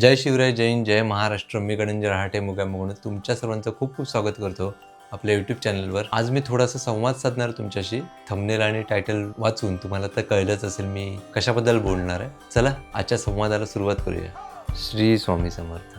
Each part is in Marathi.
जय शिवराय जैन जय महाराष्ट्र. मी गणेंद्र रहाटे मुगा तुमच्या सर्वांचं खूप खूप स्वागत करतो आपल्या यूट्यूब चॅनलवर आज मी थोडासा संवाद साधणार तुमच्याशी. थंबनेल आणि टायटल वाचून तुम्हाला तर कळलंच असेल मी कशाबद्दल बोलणार आहे. चला आजच्या संवादाला सुरुवात करूया. श्री स्वामी समर्थ.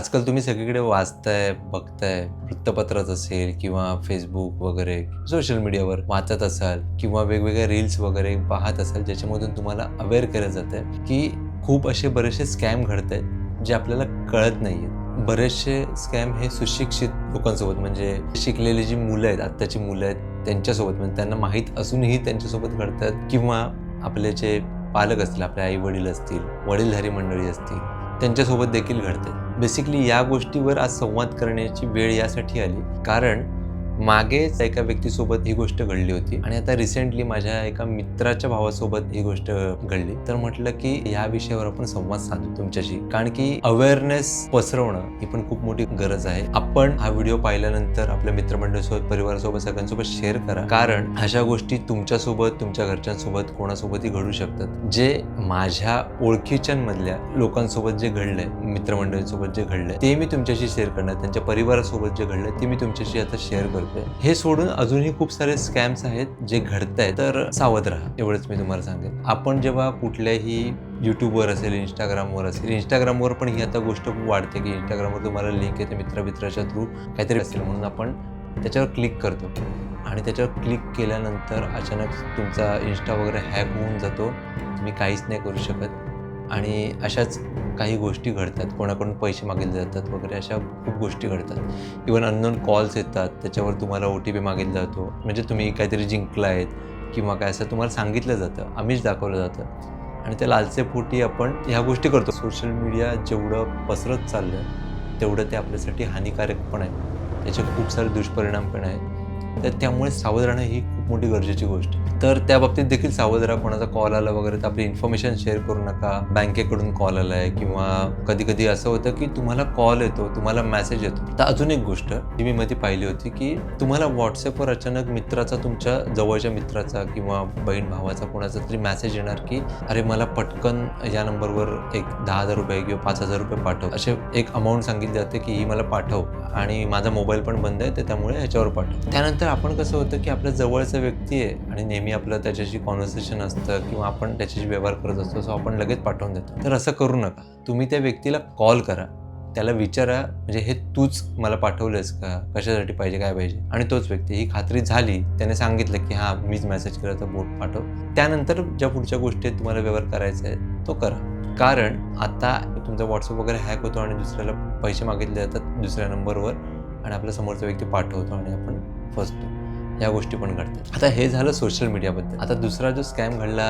आजकाल तुम्ही सगळीकडे वाचताय बघताय वृत्तपत्रात असेल किंवा फेसबुक वगैरे सोशल मीडियावर वाचत असाल किंवा वेगवेगळ्या रील्स वगैरे पाहत असाल ज्याच्यामधून तुम्हाला अवेअर केलं जातं की खूप असे बरेचसे स्कॅम घडत आहेत जे आपल्याला कळत नाही आहेत बरेचसे स्कॅम हे सुशिक्षित लोकांसोबत म्हणजे शिकलेली जी मुलं आहेत आत्ताची मुलं आहेत त्यांच्यासोबत म्हणजे त्यांना माहीत असूनही त्यांच्यासोबत घडतात किंवा आपले जे पालक असतील आपले आई वडील असतील वडीलधारी मंडळी असतील त्यांच्यासोबत देखील घडते. बेसिकली या गोष्टीवर आज संवाद करण्याची वेळ यासाठी आली. कारण मागेच एका व्यक्तीसोबत ही गोष्ट घडली होती. आणि आता रिसेंटली माझ्या एका मित्राच्या भावासोबत ही गोष्ट घडली. तर म्हटलं की या विषयावर आपण संवाद साधू तुमच्याशी. कारण की अवेअरनेस पसरवणं ही पण खूप मोठी गरज आहे. आपण हा व्हिडिओ पाहिल्यानंतर आपल्या मित्रमंडळीसोबत परिवारासोबत सगळ्यांसोबत शेअर करा. कारण अशा गोष्टी तुमच्यासोबत तुमच्या घरच्यांसोबत कोणासोबतही घडू शकतात. जे माझ्या ओळखीच्यांमधल्या लोकांसोबत जे घडलंय मित्रमंडळींसोबत जे घडलंय ते मी तुमच्याशी शेअर करणार. त्यांच्या परिवारासोबत जे घडलंय ते मी तुमच्याशी आता शेअर करतोय. हे सोडून अजूनही खूप सारे स्कॅम्स आहेत जे घडत आहेत तर सावध राहा. एवढंच मी तुम्हाला सांगेन. आपण जेव्हा कुठल्याही युट्यूबवर असेल इंस्टाग्रामवर असेल इंस्टाग्रामवर पण ही आता गोष्ट खूप वाढते की इंस्टाग्रामवर तुम्हाला लिंक येते मित्रमित्राच्या थ्रू काहीतरी असेल म्हणून आपण त्याच्यावर क्लिक करतो. आणि त्याच्यावर क्लिक केल्यानंतर अचानक तुमचा इन्स्टा वगैरे हॅक होऊन जातो. तुम्ही काहीच नाही करू शकत. आणि अशाच काही गोष्टी घडतात. कोणाकडून पैसे मागितले जातात वगैरे अशा खूप गोष्टी घडतात. इवन अननोन कॉल्स येतात. त्याच्यावर तुम्हाला ओ टी पी मागितला जातो. म्हणजे तुम्ही काहीतरी जिंकला आहेत किंवा काय असं तुम्हाला सांगितलं जातं. आम्हीच दाखवलं जातं. आणि त्या लालसेपोटी आपण ह्या गोष्टी करतो. सोशल मीडिया जेवढं पसरत चाललं तेवढं ते आपल्यासाठी हानिकारक पण आहे. त्याचे खूप सारे दुष्परिणाम पण आहेत. तर त्यामुळे सावध राहणं ही खूप मोठी गरजेची गोष्ट. तर त्या बाबतीत देखील सावध राहा कोणाचा कॉल आला वगैरे तर आपली इन्फॉर्मेशन शेअर करू नका. बँकेकडून कॉल आला आहे किंवा कधी कधी असं होतं की तुम्हाला कॉल येतो तुम्हाला मेसेज येतो. तर अजून एक गोष्ट जी मी मध्ये पाहिली होती की तुम्हाला व्हॉट्सअपवर अचानक मित्राचा तुमच्या जवळच्या मित्राचा किंवा बहीण भावाचा कोणाचा तरी मेसेज येणार की अरे मला पटकन या नंबरवर एक दहा हजार रुपये किंवा पाच हजार रुपये पाठव. असे एक अमाऊंट सांगितली जाते की ही मला पाठव. आणि माझा मोबाईल पण बंद आहे तर त्यामुळे ह्याच्यावर पाठव. त्यानंतर आपण कसं होतं की आपल्या जवळचं व्यक्ती आहे आणि नेहमी आपलं त्याच्याशी कॉन्व्हर्सेशन असतं किंवा आपण त्याच्याशी व्यवहार करत असतो सो आपण लगेच पाठवून देतो. तर असं करू नका. तुम्ही त्या व्यक्तीला कॉल करा. त्याला विचारा म्हणजे हे तूच मला पाठवलंस का? कशासाठी पाहिजे काय पाहिजे? आणि तोच व्यक्ती. ही खात्री झाली त्याने सांगितलं की हां मीच मेसेज केला तर बोट पाठव. त्यानंतर ज्या पुढच्या गोष्टी तुम्हाला व्यवहार करायचा आहे तो करा. कारण आता तुमचा व्हॉट्सअप वगैरे हॅक होतो आणि दुसऱ्याला पैसे मागितले जातात दुसऱ्या नंबरवर आणि आपल्या समोरचा व्यक्ती पाठवतो आणि आपण फसतो. या गोष्टी पण घडतात. आता हे झालं सोशल मीडियाबद्दल आता दुसरा जो स्कॅम घडला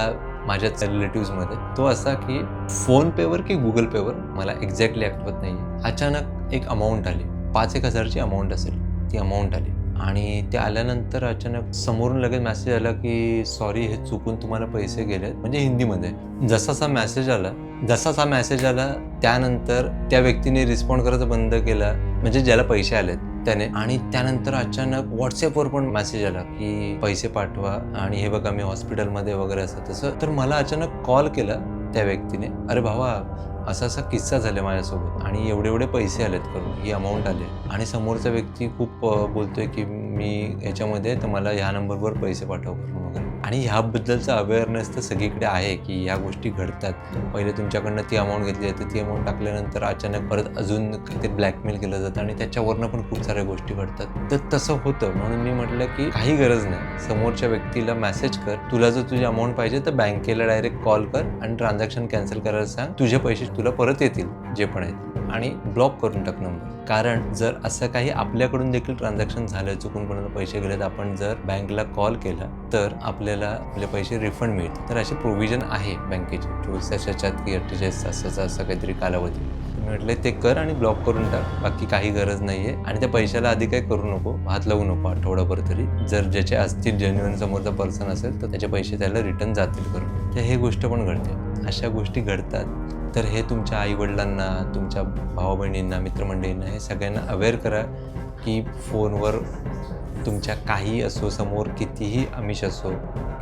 माझ्या रिलेटिव्हजमध्ये तो असा की फोनपेवर की गुगल पेवर मला एक्झॅक्टली आठवत नाही अचानक एक अमाऊंट आली. पाच एक हजारची अमाऊंट असेल. ती अमाऊंट आली. आणि ते आल्यानंतर अचानक समोरून लगेच मेसेज आला की सॉरी हे चुकून तुम्हाला पैसे गेलेत. म्हणजे हिंदीमध्ये. जसासा मेसेज आला जसासा मेसेज आला त्यानंतर त्या व्यक्तीने रिस्पॉन्ड करायचं बंद केला. म्हणजे ज्याला पैसे आलेत. त्याने. आणि त्यानंतर अचानक व्हॉट्सअपवर पण मेसेज आला की पैसे पाठवा आणि हे बघा मी हॉस्पिटलमध्ये वगैरे असं तसं. तर मला अचानक कॉल केला त्या व्यक्तीने. अरे भावा असा असा किस्सा झाला माझ्यासोबत आणि एवढे एवढे पैसे आलेत करून. ही अमाऊंट आले आणि समोरचा व्यक्ती खूप बोलतोय की मी याच्यामध्ये तर मला ह्या नंबरवर पैसे पाठव करून वगैरे. आणि ह्याबद्दलचा अवेअरनेस तर सगळीकडे आहे की ह्या गोष्टी घडतात. पहिले तुमच्याकडनं ती अमाऊंट घेतली जाते ती अमाऊंट टाकल्यानंतर अचानक परत अजून काहीतरी ब्लॅकमेल केलं जातं आणि त्याच्यावरनं पण खूप साऱ्या गोष्टी घडतात. तर तसं होतं. म्हणून मी म्हटलं की काही गरज नाही. समोरच्या व्यक्तीला मेसेज कर. तुला जर तुझी अमाऊंट पाहिजे तर बँकेला डायरेक्ट कॉल कर आणि ट्रान्झॅक्शन कॅन्सल करायला सांग. तुझे पैसे तुला परत येतील जे पण आहेत. आणि ब्लॉक करून टाक नंबर कारण जर असं काही आपल्याकडून देखील ट्रान्झॅक्शन झालं चुकून कोणाला पैसे गेलेत आपण जर बँकला कॉल केला तर आपल्याला आपले पैसे रिफंड मिळतील. तर असे प्रोव्हिजन आहे बँकेचे. चोवीस तासाच्यात की अठ्ठेचाळीस तासाचा असं काहीतरी कालावधी. मी म्हटलं ते कर आणि ब्लॉक करून टाक. बाकी काही गरज नाही आहे आणि त्या पैशाला आधी काही करू नको. हात लावू नको आठवडाभर तरी. जर ज्याचे असतील जेन्युअन समोरचा पर्सन असेल तर त्याचे पैसे त्याला रिटर्न जातील करून. तर हे गोष्ट पण घडते. अशा गोष्टी घडतात. तर हे तुमच्या आईवडिलांना तुमच्या भावा बहिणींना मित्रमंडळींना हे सगळ्यांना अवेअर करा की फोनवर तुमच्या काही असो समोर कितीही आमिष असो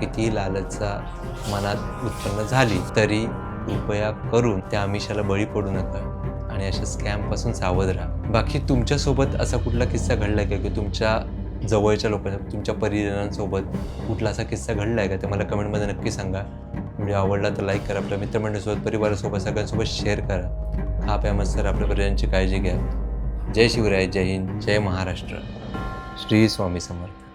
कितीही लालचा मनात उत्पन्न झाली तरी कृपया करून त्या आमिषाला बळी पडू नका आणि अशा स्कॅमपासून सावध राहा. बाकी तुमच्यासोबत असा कुठला किस्सा घडला आहे का? की तुमच्या जवळच्या लोकांना तुमच्या परिजनांसोबत कुठला असा किस्सा घडला आहे का? ते मला कमेंटमध्ये नक्की सांगा. व्हिडिओ आवडला तर लाईक करा. आपल्या मित्रमंडळीसोबत परिवारासोबत सगळ्यांसोबत शेअर करा. खा प्या मस्त आपल्या परिजनांची काळजी घ्या. जय शिवराय जय हिंद जय महाराष्ट्र. श्री स्वामी समर्थ.